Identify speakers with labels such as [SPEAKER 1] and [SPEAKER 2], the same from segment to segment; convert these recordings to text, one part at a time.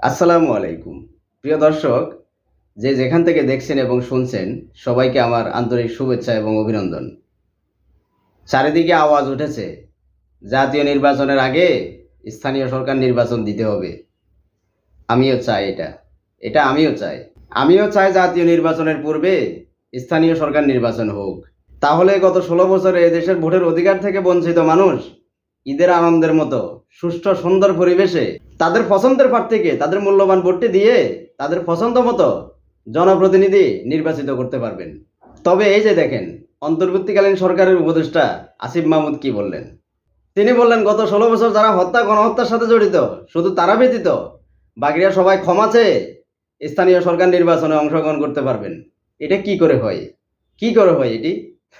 [SPEAKER 1] আসসালামু আলাইকুম। প্রিয় দর্শক, যে যেখান থেকে দেখছেন এবং শুনছেন, সবাইকে আমার আন্তরিক শুভেচ্ছা এবং অভিনন্দন। চারিদিকে আওয়াজ উঠেছে, জাতীয় নির্বাচনের আগে স্থানীয় সরকার নির্বাচন দিতে হবে। আমিও চাই এটা। এটা আমিও চাই। আমিও চাই জাতীয় নির্বাচনের পূর্বে স্থানীয় সরকার নির্বাচন হোক। তাহলে গত ষোলো বছরে এদেশের ভোটের অধিকার থেকে বঞ্চিত মানুষ ঈদের আনন্দের মতো, সুষ্ঠু, সুন্দর পরিবেশে তাদের পছন্দের প্রার্থীকে তাদের মূল্যবান ভোটটি দিয়ে তাদের পছন্দ মতো জনপ্রতিনিধি নির্বাচিত করতে পারবেন। তবে এই যে দেখেন, অন্তর্বর্তীকালীন সরকারের উপদেষ্টা আসিফ মাহমুদ কি বললেন? তিনি বললেন, গত ষোলো বছর যারা হত্যা, গণহত্যার সাথে জড়িত, শুধু তারা ব্যতীত বাকিরা সবাই ক্ষমা চেয়ে স্থানীয় সরকার নির্বাচনে অংশগ্রহণ করতে পারবেন। এটা কি করে হয়? কি করে হয় এটি?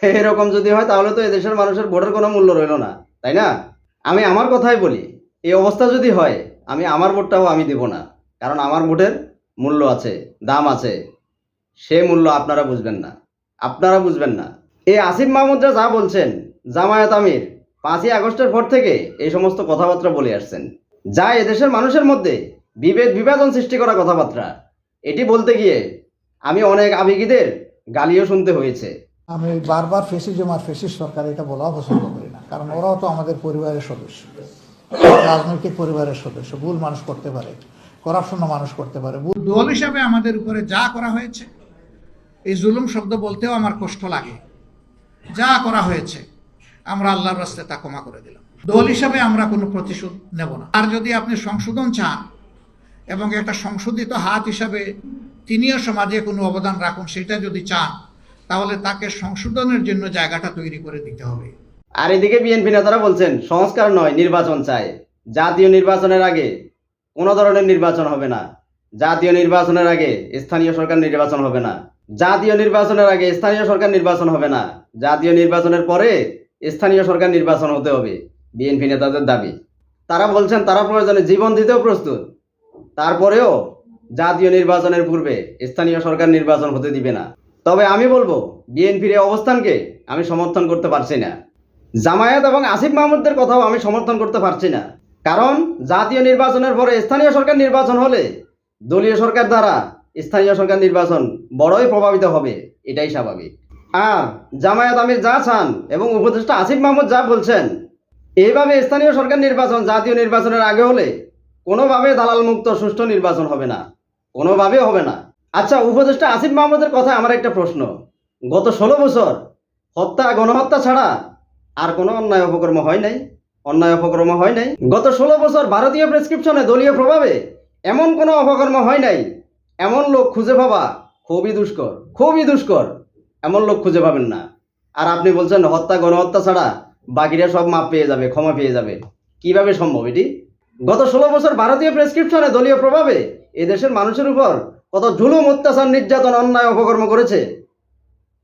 [SPEAKER 1] এরকম যদি হয়, তাহলে তো এদেশের মানুষের ভোটের কোনো মূল্য রইল না, তাই না? আমি আমার কথাই বলি, এই অবস্থা যদি হয়, আমি আমার ভোটটাও আমি দেব না। কারণ আমার ভোটের মূল্য আছে, দাম আছে, সে মূল্য আপনারা বুঝবেন না। আপনারা বুঝবেন না। এই আসিফ মাহমুদরা যা বলছেন, জামায়াত আমির, পাঁচই আগস্টের পর থেকে এই সমস্ত কথাবার্তা বলে আসছেন। যা এদেশের মানুষের মধ্যে বিভেদ বিভাজন সৃষ্টি করা কথাবার্তা। এটি বলতে গিয়ে আমি অনেক আবেগীদের গালিও শুনতে হয়েছে।
[SPEAKER 2] আমি বারবার ফেসিজম আর ফেসিস সরকার এটা বলাও পছন্দ কারণ ওরাও তো আমাদের পরিবারের সদস্য। রাজনৈতিক পরিবারের সদস্য। ভুল মানুষ করতে পারে করাপশনও মানুষ করতে পারে।
[SPEAKER 3] দল হিসাবে আমাদের উপরে যা করা হয়েছে, এই জুলুম শব্দ বলতেও আমার কষ্ট লাগে। যা করা হয়েছে, আমরা আল্লাহর রাস্তায় তা ক্ষমা করে দিলাম। দল হিসাবে আমরা কোনো প্রতিশোধ নেব না। আর যদি আপনি সংশোধন চান এবং একটা সংশোধিত হাত হিসাবে তিনিও সমাজে কোনো অবদান রাখুন, সেটা যদি চান, তাহলে তাকে সংশোধনের জন্য জায়গাটা তৈরি করে দিতে হবে।
[SPEAKER 1] আর এদিকে বিএনপি নেতারা বলছেন, সংস্কার নয়, নির্বাচন চায় জাতীয় নির্বাচনের আগে কোনো ধরনের নির্বাচন হবে না। জাতীয় নির্বাচনের আগে স্থানীয় সরকার নির্বাচন হবে না। জাতীয় নির্বাচনের আগে স্থানীয় সরকার নির্বাচন হবে না। জাতীয় নির্বাচনের পরে স্থানীয় সরকার নির্বাচন হতে হবে বিএনপি নেতাদের দাবি। তারা বলছেন, তারা প্রয়োজনে জীবন দিতেও প্রস্তুত। তারপরেও জাতীয় নির্বাচনের পূর্বে স্থানীয় সরকার নির্বাচন হতে দিবে না। তবে আমি বলব বিএনপির অবস্থানকে আমি সমর্থন করতে পারছি না। জামায়াত এবং আসিফ মাহমুদদের কথাও আমি সমর্থন করতে পারছি না। কারণ জাতীয় নির্বাচনের পরে স্থানীয় সরকার নির্বাচন হলে দলীয় সরকার দ্বারা স্থানীয় সরকার নির্বাচন বড়ই প্রভাবিত হবে, এটাই স্বাভাবিক। আর জামায়াত আমির যা চান এবং উপদেষ্টা আসিফ মাহমুদ যা বলছেন, এইভাবে স্থানীয় সরকার নির্বাচন জাতীয় নির্বাচনের আগে হলে কোনোভাবে দালাল মুক্ত সুষ্ঠু নির্বাচন হবে না কোনোভাবে হবে না। আচ্ছা উপদেষ্টা আসিফ মাহমুদের কথা আমার একটা প্রশ্ন। গত ষোলো বছর হত্যা, গণহত্যা ছাড়া আর কোনো অন্যায় অপকর্ম হয় নাই, অন্যায় অপকর্ম হয় নাই। গত ষোলো বছর ভারতীয় প্রেসক্রিপশনে দলীয় প্রভাবে এমন কোনো অপকর্ম হয় নাই, এমন লোক খুঁজে পাবা, খুবই দুষ্কর খুবই দুষ্কর, এমন লোক খুঁজে পাবেন না। আর আপনি বলছেন, হত্যা, গণহত্যা ছাড়া বাকিরা সব মাপ পেয়ে যাবে, ক্ষমা পেয়ে যাবে। কীভাবে সম্ভব এটি? গত ষোলো বছর ভারতীয় প্রেসক্রিপশনে দলীয় প্রভাবে এদেশের মানুষের উপর কত জুলুম, অত্যাচার, নির্যাতন, অন্যায়, অপকর্ম করেছে।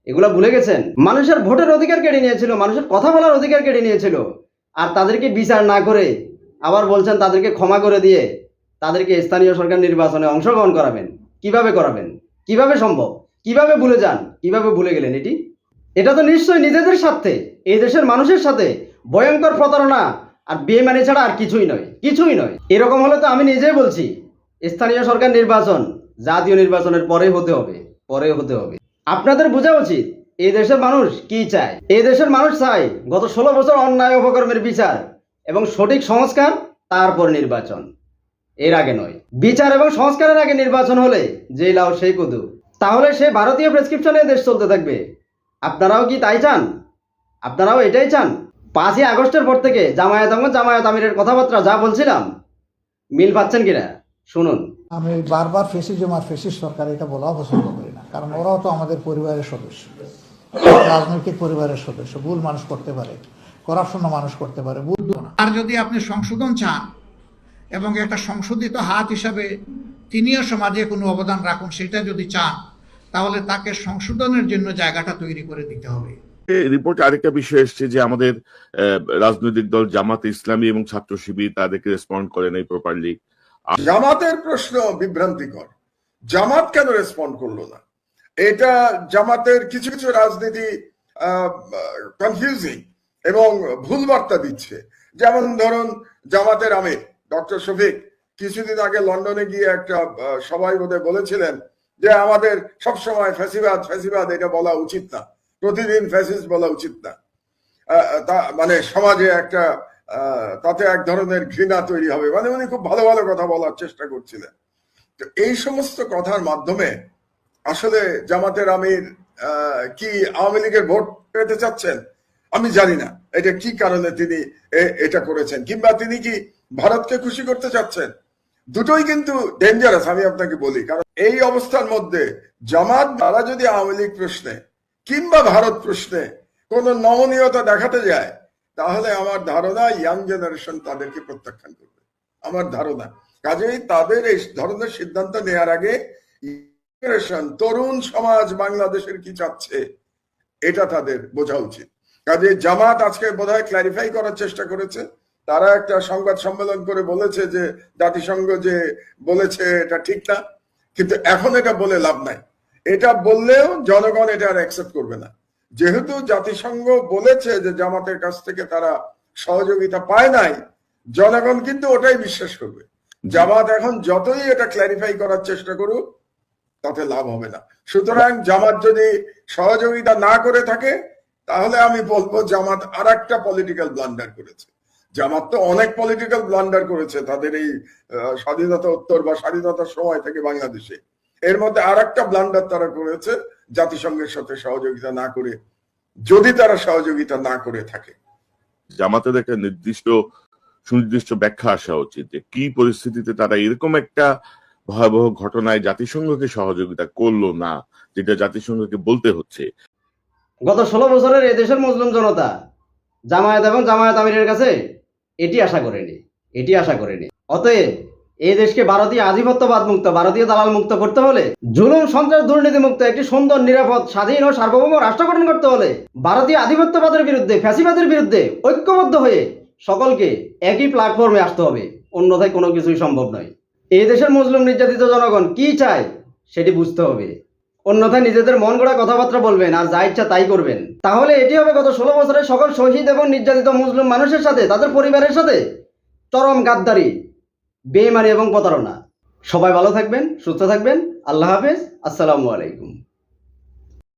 [SPEAKER 1] এগুলা ভুলে গেছেন? মানুষের ভোটের অধিকার কেড়ে নিয়েছিল, মানুষের কথা বলার অধিকার কেড়ে নিয়েছিল। আর তাদেরকে বিচার না করে আবার বলছেন তাদেরকে ক্ষমা করে দিয়ে তাদেরকে স্থানীয় সরকার নির্বাচনে অংশগ্রহণ করাবেন। কীভাবে করাবেন? কীভাবে সম্ভব? কীভাবে ভুলে যান? কীভাবে ভুলে গেলেন এটি? এটা তো নিশ্চয়ই নিজেদের স্বার্থে, এই দেশের মানুষের সাথে। ভয়ঙ্কর প্রতারণা আর বেমানি ছাড়া আর কিছুই নয় কিছুই নয়। এরকম হলে তো আমি নিজেই বলছি, স্থানীয় সরকার নির্বাচন জাতীয় নির্বাচনের পরে হতে হবে পরে হতে হবে। আপনাদের বোঝা উচিত, এই দেশের মানুষ কি চায়? এই দেশের মানুষ চায় গত ষোলো বছর অন্যায় অপকর্মের বিচার এবং সঠিক সংস্কার, তারপর নির্বাচন। এর আগে নয়। বিচার এবং সংস্কারের আগে নির্বাচন হলে যে লাও সেই কদু। তাহলে সে ভারতীয় প্রেসক্রিপশনে দেশ চলতে থাকবে। আপনারাও কি তাই চান? আপনারাও এটাই চান? পাঁচই আগস্টের পর থেকে জামায়াত এবং জামায়াত আমিরের কথাবার্তা যা বলছিলাম, মিল পাচ্ছেন কিনা? শুনুন।
[SPEAKER 2] আমি বারবার ফেসিজম আর ফেসিস সরকার, এটা বলাও পছন্দ করি। কারণ ওরাও তো আমাদের পরিবারের সদস্য। রাজনৈতিক পরিবারের সদস্য। ভুল মানুষ করতে পারে। করাপশনও মানুষ করতে পারে। ভুল
[SPEAKER 3] আর যদি আপনি সংশোধন চান এবং একটা সংশোধিত হাত হিসাবে তিনিও সমাজে কোনো অবদান রাখুন সেটা যদি চান তাহলে তাকে সংশোধনের জন্য জায়গাটা তৈরি করে দিতে হবে।
[SPEAKER 4] রিপোর্টে আরেকটা বিষয় এসছে যে আমাদের আহ, রাজনৈতিক দল জামাত ইসলামী এবং ছাত্র শিবির তাদেরকে রেসপন্ড করে নাই প্রপারলি
[SPEAKER 5] জামাতের প্রশ্ন বিভ্রান্তিকর। জামাত কেন রেসপন্ড করল না? এটা জামাতের কিছু কিছু রাজনীতি কনফিউজিং এবং ভুল বার্তা দিচ্ছে। যেমন ধরুন জামাতের আমির, ডক্টর শফিক, কিছুদিন আগে লন্ডনে গিয়ে একটা সবাই বোধহয় বলেছিলেন যে আমাদের সবসময় ফ্যাসিবাদ ফ্যাসিবাদ, এটা বলা উচিত না। প্রতিদিন ফ্যাসিস্ট বলা উচিত না। মানে সমাজে একটা তাতে এক ধরনের ঘৃণা তৈরি হবে। মানে উনি খুব ভালো ভালো কথা বলার চেষ্টা করছিলেন। তো এই সমস্ত কথার মাধ্যমে আসলে জামাতের আমির কি আওয়ামী লীগের ভোট পেতে চাচ্ছেন? আমি জানি না। এটা কি কারণে তিনি এটা করেছেন? কিংবা তিনি কি ভারতকে খুশি করতে চাচ্ছেন? দুটোই কিন্তু ডেঞ্জারাস আমি আপনাকে বলি। কারণ এই অবস্থার মধ্যে জামাত তারা যদি আওয়ামী লীগ প্রশ্নে কিংবা ভারত প্রশ্নে কোন নমনীয়তা দেখাতে যায়, তাহলে আমার ধারণা ইয়াং জেনারেশন তাদেরকে প্রত্যাখ্যান করবে। আমার ধারণা। কাজেই তাদের এই ধরনের সিদ্ধান্ত নেওয়ার আগে জেনারেশন তরুণ সমাজ বাংলাদেশের কি চাচ্ছে? এটা তাদের বোঝা উচিত। কাজে জামাত আজকে বোধহয় ক্ল্যারিফাই করার চেষ্টা করেছে। তারা একটা সংবাদ সম্মেলন করে বলেছে যে, জাতিসংঘ যে বলেছে এটা ঠিক না, কিন্তু এখন এটা বলে লাভ নাই। এটা বললেও জনগণ এটা আর অ্যাকসেপ্ট করবে না। যেহেতু জাতিসংঘ বলেছে যে জামাতের কাছ থেকে তারা সহযোগিতা পায় নাই, জনগণ কিন্তু ওটাই বিশ্বাস করবে। জামাত এখন যতই এটা ক্ল্যারিফাই করার চেষ্টা করুক তাতে লাভ হবে না। সুতরাং জামাত যদি সহযোগিতা না করে থাকে, তাহলে আমি বলব জামাত আর একটা পলিটিক্যাল ব্লান্ডার করেছে। জামাত তো অনেক পলিটিক্যাল ব্লান্ডার করেছে তাদের এই স্বাধীনতা উত্তর বা স্বাধীনতার সময় থেকে বাংলাদেশে। এর মধ্যে আর একটা ব্লান্ডার তারা করেছে জাতিসংঘের সাথে সহযোগিতা না করে। যদি তারা সহযোগিতা না করে থাকে।
[SPEAKER 4] জামাতের একটা নির্দিষ্ট, সুনির্দিষ্ট ব্যাখ্যা আসা উচিত যে কি পরিস্থিতিতে তারা এরকম একটা ভয়াবহ ঘটনায় জাতিসংঘকে সহযোগিতা করল না, যেটা জাতিসংঘকে বলতে হচ্ছে।
[SPEAKER 1] গত ষোলো বছরের এদেশের মুসলিম জনতা, জামায়াত এবং জামায়াত আমিরের কাছে এটি আশা করেনি, এটি আশা করেনি। অতএব এই দেশকে ভারতীয় আধিপত্যবাদ মুক্ত, ভারতীয় দালাল মুক্ত করতে হলে জুলুম, সন্ত্রাস দুর্নীতি মুক্ত একটি সুন্দর, নিরাপদ, স্বাধীন ও সার্বভৌম রাষ্ট্র গঠন করতে হলে ভারতীয় আধিপত্যবাদের বিরুদ্ধে, ফ্যাসিবাদের বিরুদ্ধে ঐক্যবদ্ধ হয়ে সকলকে একই প্ল্যাটফর্মে আসতে হবে। অন্যথায় কোনো কিছুই সম্ভব নয়। এই দেশের মুসলিম নির্যাতিত জনগণ কি চায় সেটি বুঝতে হবে। অন্যথায় নিজেদের মন গড়া কথাবার্তা বলবেন আর যা ইচ্ছা তাই করবেন। তাহলে এটি হবে গত ষোলো বছরের সকল শহীদ এবং নির্যাতিত মুসলিম মানুষের সাথে, তাদের পরিবারের সাথে চরম গাদ্দারি বেমারি এবং প্রতারণা। সবাই ভালো থাকবেন, সুস্থ থাকবেন। আল্লাহ হাফেজ। আসসালামু আলাইকুম।